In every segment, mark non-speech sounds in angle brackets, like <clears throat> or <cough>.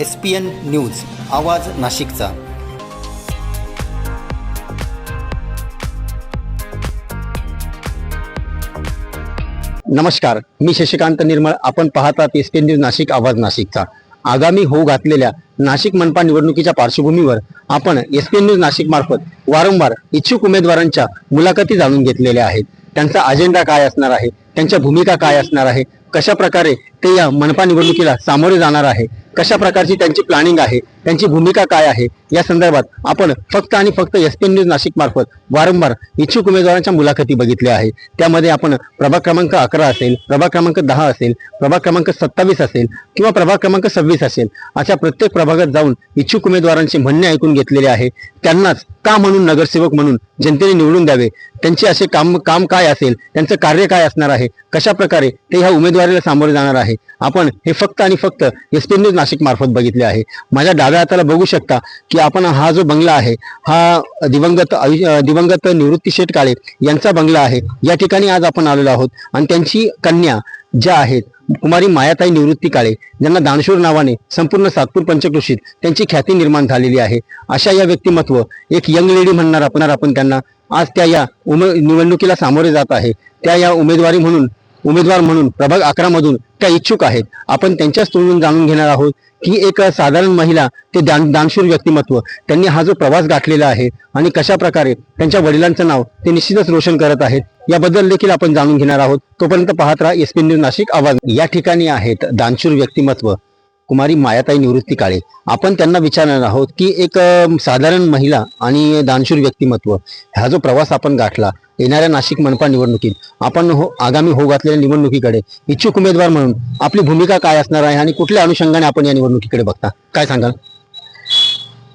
S P N news आवाज नाशिकचा. नमस्कार मी शशिकांत निर्मळ. आपण पाहतात एस पी न्यूज नाशिक आवाज नाशिकचा. आगामी होऊ घातलेल्या नाशिक मनपा निवडणुकीच्या पार्श्वभूमीवर आपण एस पी न्यूज नाशिक मार्फत वारंवार इच्छुक उमेदवारांच्या मुलाखती जाणून घेतलेल्या आहेत. त्यांचा अजेंडा काय असणार आहे? त्यांच्या भूमिका काय असणार आहे? कशा प्रकारे ते या मनपा निवडणुकीला सामोरे जाणार आहे? कशा प्रकारची त्यांची प्लॅनिंग आहे त्यांची भूमिका काय आहे या संदर्भात आपण फक्त आणि फक्त एस पी न्यूज नाशिक मार्फत वारंवार इच्छुक उमेदवारांच्या मुलाखती बघितल्या आहे त्यामध्ये आपण प्रभाग क्रमांक अकरा असेल प्रभाग क्रमांक दहा असेल प्रभाग क्रमांक सत्तावीस असेल किंवा प्रभाग क्रमांक सव्वीस असेल अशा प्रत्येक प्रभागात जाऊन इच्छुक उमेदवारांचे म्हणणे ऐकून घेतलेले आहे. त्यांनाच का म्हणून नगरसेवक म्हणून जनतेने निवडून द्यावे? त्यांचे असे काम काम काय असेल? त्यांचं कार्य काय असणार आहे? कशा प्रकारे ते ह्या उमेदवारीला सामोरे जाणार आहे? आपण हे फक्त आणि फक्त एस पी न्यूज नाशिक मार्फत बघितले आहे. माझ्या डाव्या हाताला बघू शकता की आपण हा जो बंगला आहे हा दिवंगत आयु- दिवंगत निवृत्ती शेठ काळे यांचा बंगला आहे. या ठिकाणी आज आपण आलेलो आहोत. आणि त्यांची कन्या ज्या आहेत कुमारी मायाताई निवृत्ती काळे ज्यांना दानशूर नावाने संपूर्ण सातपूर पंचकृषीत त्यांची ख्याती निर्माण झालेली आहे. अशा या व्यक्तिमत्व एक यंग लेडी म्हणणार आपण आपण त्यांना. आज त्या या उमे निवडणुकीला सामोरे जात आहे. त्या या उमेदवारी म्हणून उमेदवार म्हणून प्रभाग अकरामधून त्या इच्छुक आहेत. आपण त्यांच्याच तोंडून जाणून घेणार आहोत. की एक साधारण महिला ते दान दानशूर व्यक्तिमत्व त्यांनी हा जो प्रवास गाठलेला आहे आणि कशा प्रकारे त्यांच्या वडिलांचं नाव ते निश्चितच रोशन करत आहेत याबद्दल देखील आपण जाणून घेणार आहोत. तोपर्यंत पाहत राहा एस पी न्यूज नाशिक आवाज. या ठिकाणी आहेत दानशूर व्यक्तिमत्व. कुमारी मायाताई निवृत्ती काळे. आपण त्यांना विचारणार आहोत की एक साधारण महिला आणि दानशूर व्यक्तिमत्व हा जो प्रवास आपण गाठला येणाऱ्या नाशिक मनपा निवडणुकीत आपण हो आगामी हो घातलेल्या निवडणुकीकडे इच्छुक उमेदवार म्हणून आपली भूमिका काय असणार आहे आणि कुठल्या अनुषंगाने आपण या निवडणुकीकडे बघता? काय सांगाल?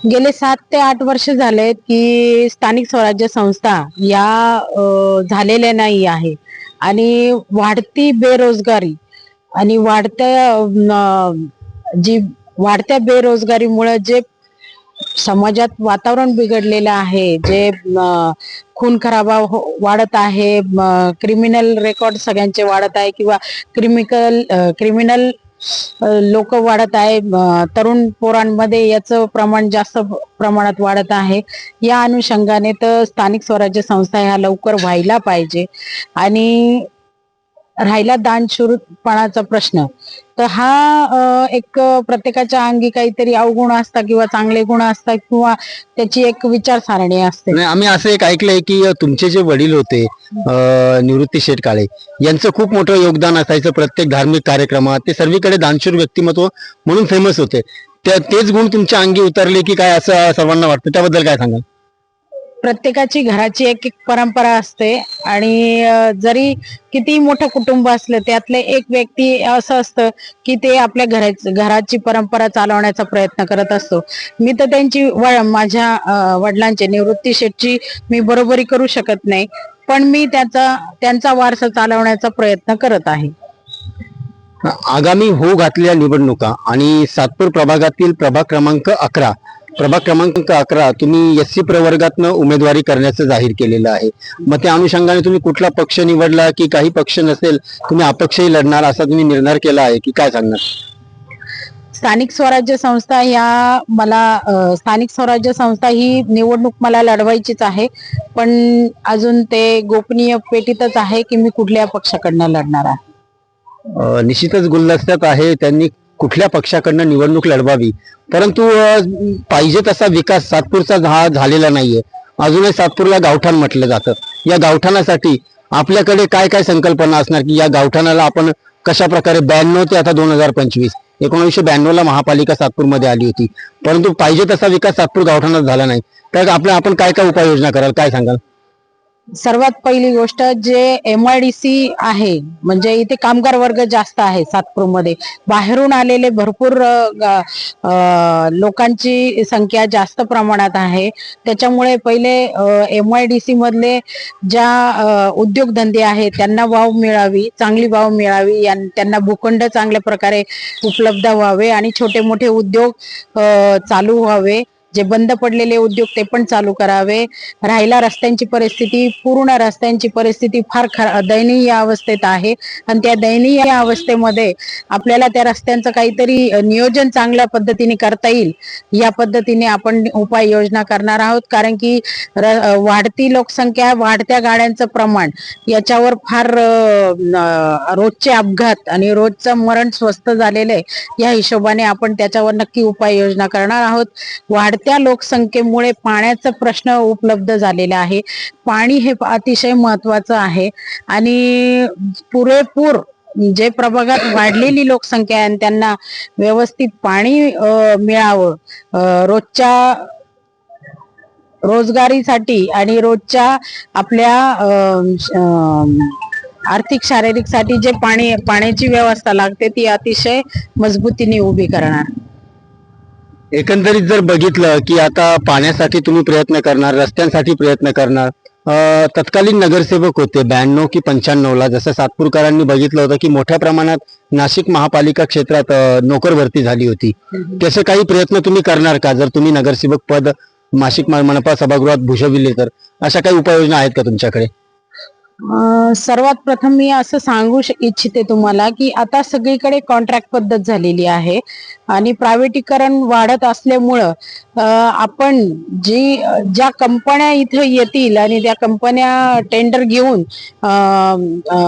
गेले सात ते आठ वर्ष झालेत की स्थानिक स्वराज्य संस्था या झालेल्या नाही आहे. आणि वाढती बेरोजगारी आणि वाढत्या जी वाढत्या बेरोजगारीमुळे जे समाजात वातावरण बिघडलेलं आहे जे खून खराबा हो- वाढत आहे क्रिमिनल रेकॉर्ड सगळ्यांचे वाढत आहे किंवा क्रिमिकल क्रिमिनल लोक वाढत आहे तरुण पोरांमध्ये याचं प्रमाण जास्त प्रमाणात वाढत आहे. या अनुषंगाने तर स्थानिक स्वराज्य संस्था ह्या लवकर व्हायला पाहिजे. आणि राहिला दानशूरपणाचा प्रश्न. तर हा एक प्रत्येकाच्या अंगी काहीतरी अवगुण असतात किंवा चांगले गुण असतात किंवा त्याची एक विचारसारणी असते. आम्ही असं एक ऐकलंय की तुमचे जे वडील होते निवृत्ती शेठ काळे यांचं खूप मोठं योगदान असायचं प्रत्येक धार्मिक कार्यक्रमात. ते सर्वीकडे दानशूर व्यक्तिमत्व म्हणून फेमस होते. तेच गुण तुमच्या अंगी उतरले की काय असं सर्वांना वाटतं? त्याबद्दल काय सांगाल? प्रत्येकाची घराची एक एक परंपरा असते. आणि जरी किती मोठं कुटुंब असलं त्यातले एक व्यक्ती असं असतं की ते आपल्या घराच घराची परंपरा चालवण्याचा प्रयत्न करत असतो. मी तर त्यांची व- माझ्या वडिलांची निवृत्ती शेठची मी बरोबरी करू शकत नाही. पण मी त्याचा त्यांचा वारसा चालवण्याचा प्रयत्न करत आहे. आगामी हो घातलेल्या निवडणुका आणि सातपूर प्रभागातील प्रभाग क्रमांक अकरा प्रभाग क्रमांक अकरा तुम्ही एस सी प्रवर्गातनं उमेदवारी करण्याचं जाहीर केलेलं आहे. मग त्या अनुषंगाने तुम्ही कुठला पक्ष निवडला की काही पक्ष नसेल तुम्ही अपक्षही लढणार असा तुम्ही निर्धार केला आहे की काय सांगणार? स्थानिक स्वराज्य संस्था ह्या मला स्थानिक स्वराज्य संस्था ही निवडणूक मला लढवायचीच आहे. पण अजून ते गोपनीय पेटीतच आहे की मी कुठल्या पक्षाकडनं लढणार आहे. निश्चितच गुलदस्त्यात आहे. त्यांनी कुठल्या पक्षाकडनं निवडणूक लढवावी? परंतु पाहिजे तसा विकास सातपूरचा हा झालेला नाहीये. अजूनही सातपूरला गावठाण म्हटलं जातं. या गावठाणासाठी आपल्याकडे काय काय संकल्पना असणार की या गावठाणाला आपण कशा प्रकारे ब्याण्णव ते आता दोन हजार पंचवीस एकोणीसशे ब्याण्णव ला महापालिका सातपूरमध्ये आली होती. परंतु पाहिजे तसा विकास सातपूर गावठाणात झाला नाही. तर आपल्या आपण काय काय उपाययोजना कराल? काय सांगाल? सर्वात पहिली गोष्ट जे एम आय डी सी आहे म्हणजे इथे कामगार वर्ग जास्त आहे सातपूरमध्ये. बाहेरून आलेले भरपूर लोकांची संख्या जास्त प्रमाणात आहे. त्याच्यामुळे पहिले एम आय डी सी मधले ज्या उद्योगधंदे आहेत त्यांना वाव मिळावी चांगली वाव मिळावी यां- त्यांना भूखंड चांगल्या प्रकारे उपलब्ध व्हावे आणि छोटे मोठे उद्योग चालू व्हावे. जे बंद पडलेले उद्योग ते पण चालू करावे. राहिला रस्त्यांची परिस्थिती पूर्ण रस्त्यांची परिस्थिती फार दयनीय अवस्थेत आहे. आणि त्या दयनीय अवस्थेमध्ये आपल्याला त्या रस्त्यांचं काहीतरी नियोजन चांगल्या पद्धतीने करता येईल. या पद्धतीने आपण उपाययोजना करणार आहोत. कारण की वाढती लोकसंख्या वाढत्या गाड्यांचं प्रमाण याच्यावर फार रोजचे अपघात आणि रोजचं मरण स्वस्त झालेलं आहे. या हिशोबाने आपण त्याच्यावर नक्की उपाययोजना करणार आहोत. वाढ वाढत्या लोकसंख्येमुळे पाण्याचा प्रश्न उपलब्ध झालेला आहे. पाणी हे अतिशय महत्वाचं आहे. आणि पुरेपूर जे प्रभागात वाढलेली लोकसंख्या आहे आणि त्यांना व्यवस्थित पाणी मिळावं रोजच्या रोजगारीसाठी आणि रोजच्या आपल्या आर्थिक शारीरिकसाठी जे पाणी पाण्याची व्यवस्था लागते ती अतिशय मजबूतीने उभी करणार. एकंदरीत जर बघितलं की आता पाण्यासाठी तुम्ही प्रयत्न करणार रस्त्यांसाठी प्रयत्न करणार तत्कालीन नगरसेवक होते ब्याण्णव की पंच्याण्णव ला. जसं सातपूरकरांनी बघितलं होतं की मोठ्या प्रमाणात नाशिक महापालिका क्षेत्रात नोकर भरती झाली होती. तसे काही प्रयत्न तुम्ही करणार का? जर तुम्ही नगरसेवक पद नाशिक मनपा सभागृहात भूषविले तर अशा काही उपाययोजना आहेत का तुमच्याकडे? सर्वात प्रथम मी असं सांगू श- इच्छिते तुम्हाला की आता सगळीकडे कॉन्ट्रॅक्ट पद्धत झालेली आहे आणि प्रायव्हेटीकरण वाढत असल्यामुळं आपण जी ज्या कंपन्या इथं येतील आणि त्या कंपन्या टेंडर घेऊन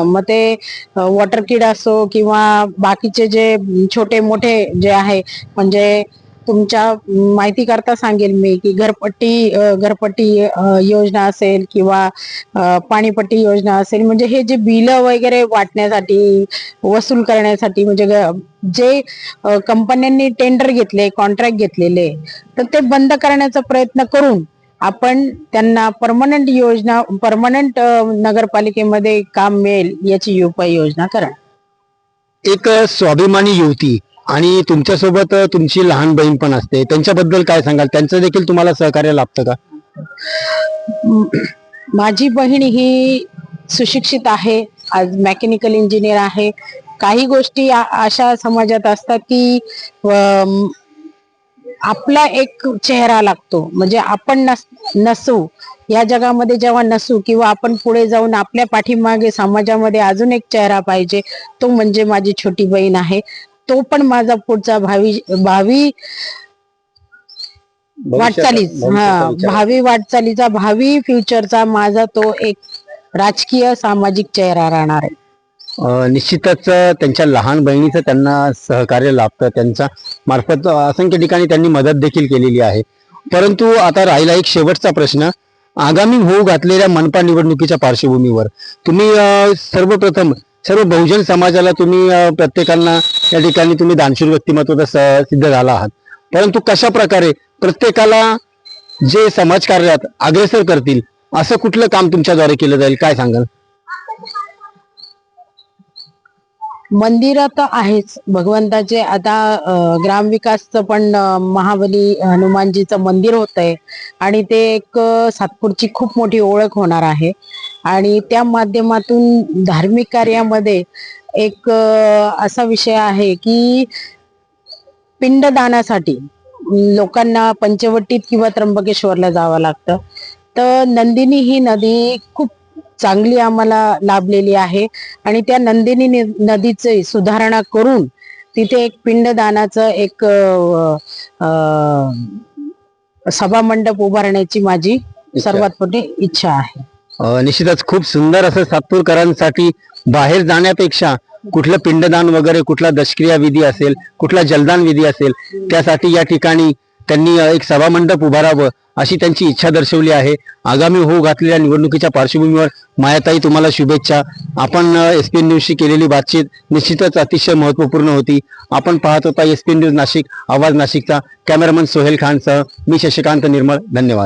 मग ते वॉटर किड असो किंवा बाकीचे जे छोटे मोठे जे आहे म्हणजे तुमच्या माहिती करता सांगेल मी की घरपट्टी घरपट्टी योजना असेल किंवा पाणीपट्टी योजना असेल म्हणजे हे जे बिल वगैरे वाटण्यासाठी वसूल करण्यासाठी म्हणजे जे कंपन्यांनी टेंडर घेतले कॉन्ट्रॅक्ट घेतलेले तर ते बंद करण्याचा प्रयत्न करून आपण त्यांना परमनंट योजना परमनंट नगरपालिकेमध्ये काम मिळेल याची उपाययोजना करा. एक स्वाभिमानी युवती आणि तुमच्यासोबत तुमची लहान बहीण पण असते. त्यांच्याबद्दल काय सांगाल? त्यांचं देखील तुम्हाला सहकार्य लाभतं का? <clears throat> माझी बहीण ही सुशिक्षित आहे आज मेकॅनिकल इंजिनियर आहे. काही गोष्टी अशा समाजात असतात की अम, आपला एक चेहरा लागतो. म्हणजे आपण नस नसू. या जगामध्ये जेव्हा नसू किंवा आपण पुढे जाऊन आपल्या पाठीमागे समाजामध्ये अजून एक चेहरा पाहिजे तो म्हणजे माझी छोटी बहीण आहे. तो पण माझा पुढचा भावी भावी वाटचालीच. हा भावी वाटचालीचा भावी फ्युचरचा माझा तो एक राजकीय सामाजिक चेहरा राहणार आहे. निश्चितच त्यांच्या लहान बहिणीचं त्यांना सहकार्य लाभतं. त्यांच्या मार्फत असंख्य ठिकाणी त्यांनी मदत देखील केलेली आहे. परंतु आता राहिला एक शेवटचा प्रश्न. आगामी होऊ घातलेल्या मनपा निवडणुकीच्या पार्श्वभूमीवर तुम्ही सर्वप्रथम सर्व बहुजन समाजाला तुम्ही प्रत्येकांना या ठिकाणी तुम्ही दानशूर व्यक्तिमत्व स- सिद्ध झाला आहात. परंतु कशा प्रकारे प्रत्येकाला जे समाजकार्यात अग्रेसर करतील असं कुठलं काम तुमच्याद्वारे केलं जाईल? काय सांगाल? मंदिर तर आहेच. भगवंताचे आता ग्रामविकासचं पण महाबली हनुमानजीचं मंदिर होत आहे आणि ते एक सातपूरची खूप मोठी ओळख होणार आहे. आणि त्या माध्यमातून धार्मिक कार्यामध्ये एक असा विषय आहे की पिंडदानासाठी लोकांना पंचवटीत किंवा त्र्यंबकेश्वरला जावं लागतं. तर नंदिनी ही नदी खूप चांगली आम्हाला लाभलेली आहे आणि त्या नंदिनी नदीचे सुधारणा करून तिथे एक पिंडदानाचं एक अ, सभामंडप उभारण्याची माझी सर्वात मोठी इच्छा आहे. निश्चितच खूप सुंदर असं सातपूरकरांसाठी बाहेर जाण्यापेक्षा कुठलं पिंडदान वगैरे कुठला दशक्रिया विधी असेल कुठला जलदान विधी असेल त्यासाठी या ठिकाणी त्यांनी एक सभामंडप उभारावं अशी त्यांची इच्छा दर्शवली आहे. आगामी होऊ घातलेल्या निवडणुकीच्या पार्श्वभूमीवर मायाताई तुम्हाला शुभेच्छा. आपण एस पी न्यूजशी केलेली बातचीत निश्चितच अतिशय महत्त्वपूर्ण होती. आपण पाहत होता एस पी न्यूज नाशिक आवाज नाशिकचा. कॅमेरामन सोहेल खानसह मी शशिकांत निर्मळ. धन्यवाद.